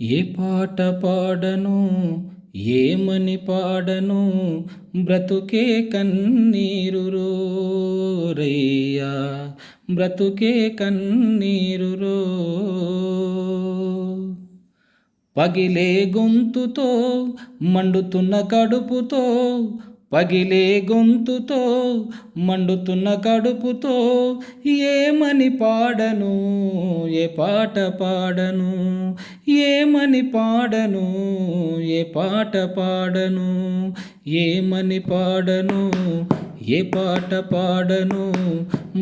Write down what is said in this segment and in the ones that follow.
ఏ పాట పాడను? ఏమని పాడను? బ్రతుకే కన్నీరు రోరయ్యా బ్రతుకే కన్నీరు పగిలే గొంతుతో మండుతున్న కడుపుతో పగిలే గొంతుతో మండుతున్న కడుపుతో ఏమని పాడను? ఏ పాట పాడను? ఏమని పాడను? ఏ పాట పాడను? ఏమని పాడను? ఏ పాట పాడను?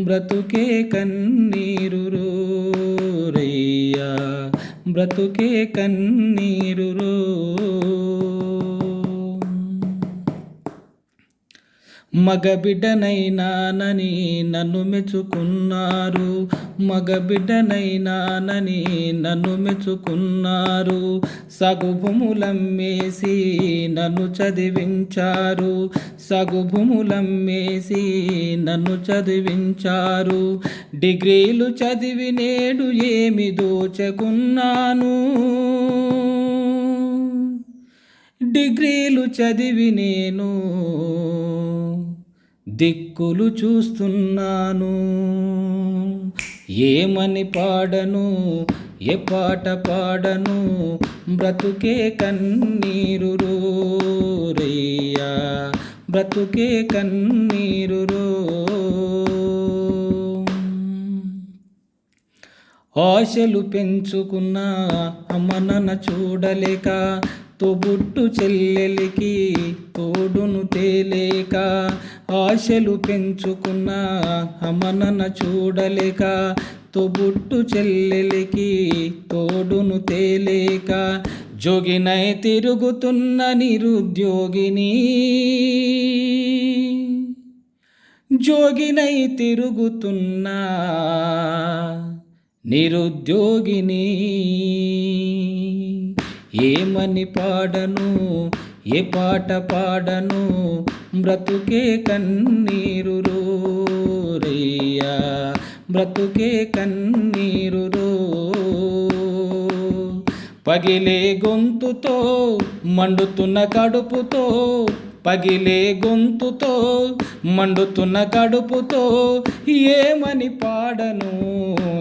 బ్రతుకే కన్నీరు రోరయ్యా బ్రతుకే కన్నీరు రో మగబిడ్డనైనానని నన్ను మెచ్చుకున్నారు. మగబిడ్డనైనానని నన్ను మెచ్చుకున్నారు. సగు భూములమ్మేసి నన్ను చదివించారు. సగు భూములమ్మేసి నన్ను చదివించారు. డిగ్రీలు చదివి నేడు ఏమి దోచకున్నాను? డిగ్రీలు చదివి నేను దిక్కులు చూస్తున్నాను. ఏమని పాడను? ఏ పాట పాడను? బ్రతుకే కన్నీరు రోరయ్యా బ్రతుకే కన్నీరు రో. ఆశలు పెంచుకున్న అమ్మ చూడలేక తోబుట్టు చెల్లెలికి తోడును తేలేక ఆశలు పెంచుకున్న అమనన చూడలేక తోబుట్టు చెల్లెలికి తోడును తేలేక జోగినై తిరుగుతున్న నిరుద్యోగిని. జోగినై తిరుగుతున్నా నిరుద్యోగిని. ఏమని పాడను? ఏ పాట పాడను? బ్రతుకే కన్నీరు రోరయ్యా బ్రతుకే కన్నీరు రో పగిలే గొంతుతో మండుతున్న కడుపుతో పగిలే గొంతుతో మండుతున్న కడుపుతో ఏమని పాడను?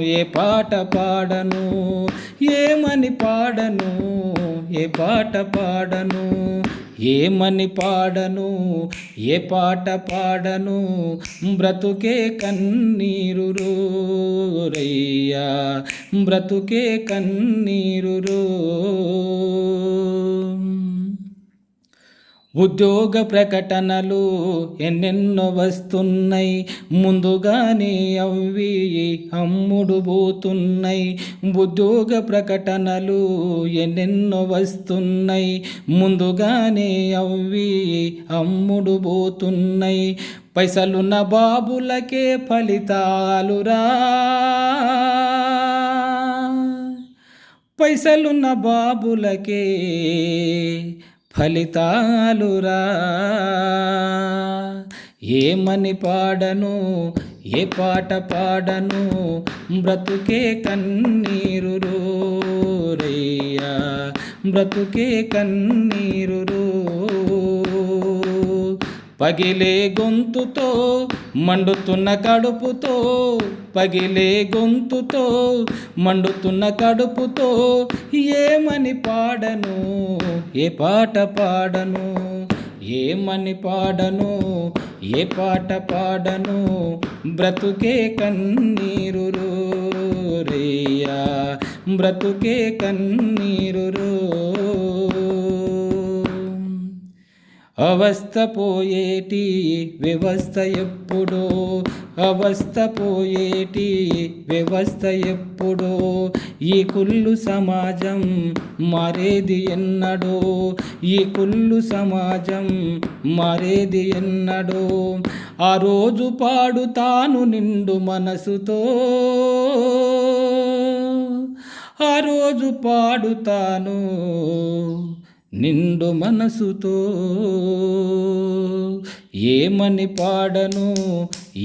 ఏ పాట పాడను? ఏమని పాడను? ఏ పాట పాడను? ఏమని పాడను? ఏ పాట పాడను? బ్రతుకే కన్నీరు రోరయ్యా బ్రతుకే కన్నీరు రో ఉద్యోగ ప్రకటనలు ఎన్నెన్నో వస్తున్నాయి. ముందుగానే అవి అమ్ముడు పోతున్నాయి. ఉద్యోగ ప్రకటనలు ఎన్నెన్నో వస్తున్నాయి. ముందుగానే అవి అమ్ముడు పోతున్నాయి. పైసలున్న బాబులకే ఫలితాలురా. పైసలున్న బాబులకే ఫలితాలురా. ఏమని పాడను ఏ పాట పాడను బ్రతుకే కన్నీరు రోరయ్యా బ్రతుకే కన్నీరు రో పగిలే గొంతుతో మండుతున్న కడుపుతో పగిలే గొంతుతో మండుతున్న కడుపుతో ఏమని పాడను? ఏ పాట పాడను? ఏమని పాడను? ఏ పాట పాడను? బ్రతుకే కన్నీరు రేయా బ్రతుకే కన్నీరు రో అవస్థ పోయేటి వ్యవస్థ ఎప్పుడో? అవస్థ పోయేటి వ్యవస్థ ఎప్పుడో? ఈ కుళ్ళు సమాజం మారేది ఎన్నడో? ఈ కుళ్ళు సమాజం మారేది ఎన్నడో? ఆ రోజు పాడుతాను నిండు మనసుతో. ఆ రోజు పాడుతాను నిండు మనసుతో ఏమని పాడను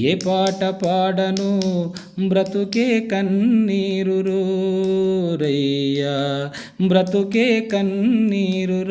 ఏ పాట పాడను బ్రతుకే కన్నీరు రయ్యా బ్రతుకే కన్నీరు